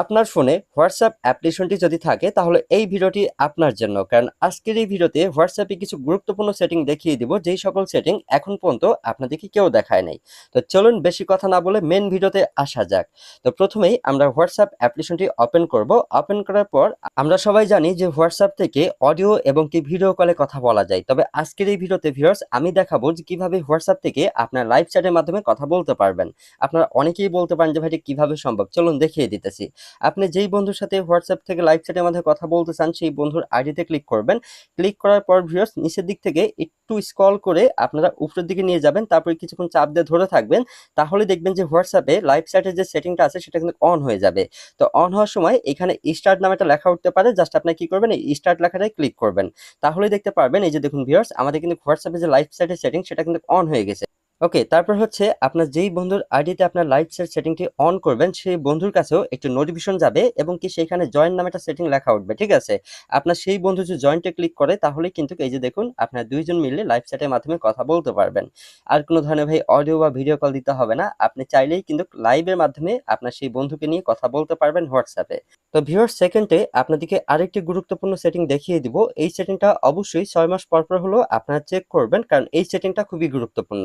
আপনার ফোনে হোয়াটসঅ্যাপ অ্যাপ্লিকেশনটি যদি থাকে, তাহলে এই ভিডিওটি আপনার জন্য। কারণ আজকের এই ভিডিওতে হোয়াটসঅ্যাপে কিছু গুরুত্বপূর্ণ সেটিং দেখিয়ে দিব, যেই সকল সেটিং এখন পর্যন্ত আপনাদেরকে কেউ দেখায় নাই। তো চলুন বেশি কথা না বলে মেন ভিডিওতে আসা যাক। তো প্রথমেই আমরা হোয়াটসঅ্যাপ অ্যাপ্লিকেশনটি ওপেন করব। ওপেন করার পর আমরা সবাই জানি যে হোয়াটসঅ্যাপ থেকে অডিও এবং কি ভিডিও কলে কথা বলা যায়। তবে আজকের এই ভিডিওতে ভিউয়ার্স আমি দেখাবো যে কীভাবে হোয়াটসঅ্যাপ থেকে আপনার লাইভ চ্যাটের মাধ্যমে কথা বলতে পারবেন। আপনারা অনেকেই বলতে পারেন যে ভাই কীভাবে সম্ভব? চলুন দেখিয়ে দিতেছি। আপনি যেই বন্ধুর সাথে হোয়াটসঅ্যাপ থেকে লাইভ চ্যাটের মাধ্যমে কথা বলতে চান, সেই বন্ধুর আইডিতে ক্লিক করবেন। ক্লিক করার পর ভিউয়ার্স নিচের দিক থেকে একটু স্ক্রল করে আপনারা উপরের দিকে নিয়ে যাবেন, তারপরে কিছুক্ষণ চাপ দিয়ে ধরে থাকবেন। তাহলে দেখবেন যে হোয়াটসঅ্যাপে লাইভ চ্যাটের যে সেটিংটা আছে, সেটা কিন্তু অন হয়ে যাবে। তো অন হওয়ার সময় এখানে স্টার্ট নামে একটা লেখা উঠতে পারে জাস্ট আপনি কি করবেন, এই স্টার্ট লেখাটাই ক্লিক করবেন। তাহলে দেখতে পারবেন, এই যে দেখুন ভিউয়ার্স আমাদের কিন্তু হোয়াটসঅ্যাপে যে লাইভ চ্যাটের সেটিং সেটা কিন্তু অন হয়ে গেছে। ওকে তারপর হচ্ছে আপনার যেই বন্ধুর আইডিতে আপনার লাইভ চ্যাট সেটিংটি অন করবেন, সেই বন্ধুর কাছেও একটু নোটিফিকেশন যাবে এবং কি সেখানে জয়েন নামে একটা সেটিং লেখা উঠবে, ঠিক আছে? আপনার সেই বন্ধু যদি জয়েন্টে ক্লিক করে তাহলে কিন্তু এই যে দেখুন, আপনার দুইজন মিলে লাইভ চ্যাটের মাধ্যমে কথা বলতে পারবেন। আর কোনো ধরনের ভাই অডিও বা ভিডিও কল দিতে হবে না, আপনি চাইলেই কিন্তু লাইভের মাধ্যমে আপনার সেই বন্ধুকে নিয়ে কথা বলতে পারবেন হোয়াটসঅ্যাপে তো ভিউয়ার সেকেন্ডে আপনাদেরকে আরেকটি গুরুত্বপূর্ণ সেটিং দেখিয়ে দিব। এই সেটিংটা অবশ্যই ছয় মাস পর পর হলো আপনারা চেক করবেন, কারণ এই সেটিংটা খুবই গুরুত্বপূর্ণ।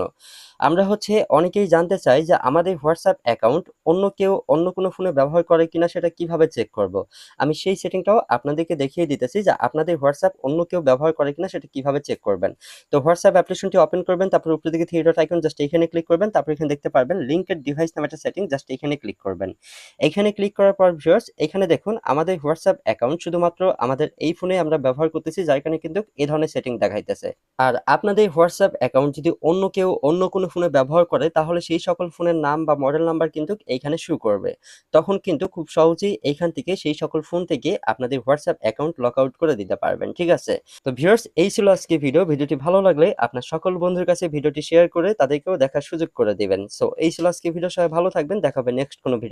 আমরা হচ্ছে অনেকেই জানতে চাই যে আমাদের হোয়াটসঅ্যাপ অ্যাকাউন্ট অন্য কেউ অন্য কোনো ফোনে ব্যবহার করে কিনা সেটা কীভাবে চেক করব? আমি সেই সেটিংটাও আপনাদেরকে দেখিয়ে দিতেছি যে আপনাদের হোয়াটসঅ্যাপ অন্য কেউ ব্যবহার করে কিনা সেটা কীভাবে চেক করবেন। তো হোয়াটসঅ্যাপ অ্যাপ্লিকেশনটি ওপেন করবেন, তারপর উপরে দিকে থ্রি ডট আইকন জাস্ট এখানে ক্লিক করবেন, তারপর এখানে দেখতে পারবেন লিঙ্কের ডিভাইস নামে একটা সেটিং জাস্ট এখানে ক্লিক করবেন। এখানে ক্লিক করার পর ভিউয়ার্স এখানে দেখুন আমাদের হোয়াটসঅ্যাপ অ্যাকাউন্ট শুধুমাত্র আমাদের এই ফোনে আমরা ব্যবহার করতেছি, যার কারণে কিন্তু এই ধরনের সেটিং দেখাইতেছে। আর আপনাদের হোয়াটসঅ্যাপ অ্যাকাউন্ট যদি অন্য কেউ অন্য কোনো ফোনে ব্যবহার করে, তাহলে সেই সকল ফোনের নাম বা মডেল নাম্বার কিন্তু এইখানে শুরু করবে। তখন কিন্তু খুব সহজেই এইখান থেকে সেই সকল ফোন থেকে আপনাদের হোয়াটসঅ্যাপ অ্যাকাউন্ট লক আউট করে দিতে পারবেন, ঠিক আছে? তো ভিউয়ার্স এই ছিল আজকে ভিডিও ভিডিওটি ভালো লাগলে আপনার সকল বন্ধুর কাছে ভিডিওটি শেয়ার করে তাদেরকেও দেখার সুযোগ করে দিবেন। সো এই ছিল আজকে ভিডিও সবাই ভালো থাকবেন। দেখাবে নেক্সট কোনো ভিডিও